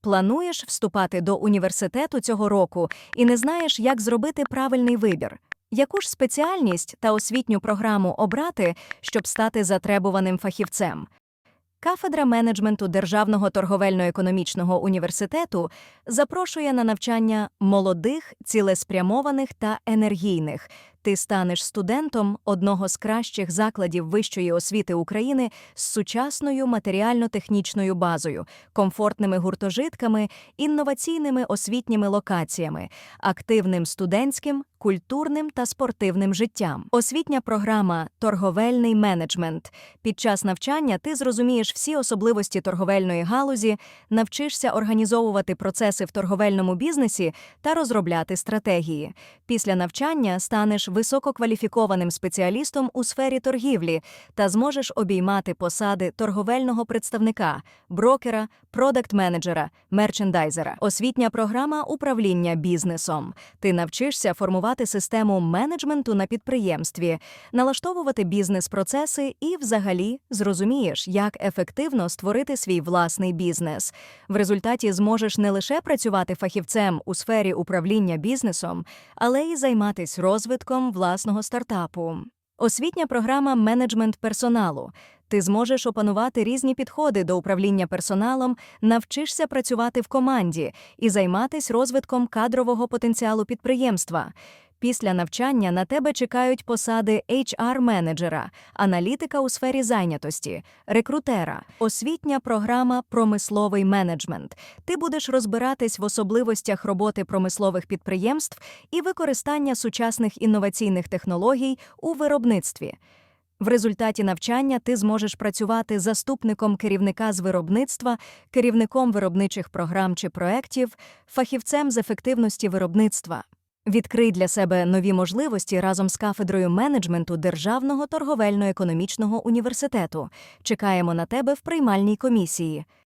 Плануєш вступати до університету цього року і не знаєш, як зробити правильний вибір. Яку ж спеціальність та освітню програму обрати, щоб стати затребуваним фахівцем? Кафедра менеджменту Державного торговельно-економічного університету запрошує на навчання молодих, цілеспрямованих та енергійних. Ти станеш студентом одного з кращих закладів вищої освіти України з сучасною матеріально-технічною базою, комфортними гуртожитками, інноваційними освітніми локаціями, активним студентським, культурним та спортивним життям. Освітня програма Торговельний менеджмент. Під час навчання ти зрозумієш всі особливості торговельної галузі, навчишся організовувати процеси в торговельному бізнесі та розробляти стратегії. Після навчання станеш висококваліфікованим спеціалістом у сфері торгівлі та зможеш обіймати посади торговельного представника, брокера, продакт-менеджера, мерчендайзера. Освітня програма управління бізнесом. Ти навчишся формувати систему менеджменту на підприємстві, налаштовувати бізнес-процеси і, взагалі, зрозумієш, як ефективно створити свій власний бізнес. В результаті зможеш не лише працювати фахівцем у сфері управління бізнесом, але й займатися розвитком власного стартапу. Освітня програма менеджмент персоналу. Ти зможеш опанувати різні підходи до управління персоналом, навчишся працювати в команді і займатися розвитком кадрового потенціалу підприємства. Після навчання на тебе чекають посади HR-менеджера, аналітика у сфері зайнятості, рекрутера, освітня програма Промисловий менеджмент. Ти будеш розбиратись в особливостях роботи промислових підприємств і використання сучасних інноваційних технологій у виробництві. В результаті навчання ти зможеш працювати заступником керівника з виробництва, керівником виробничих програм чи проєктів, фахівцем з ефективності виробництва. Відкрий для себе нові можливості разом з кафедрою менеджменту Державного торговельно-економічного університету. Чекаємо на тебе в приймальній комісії.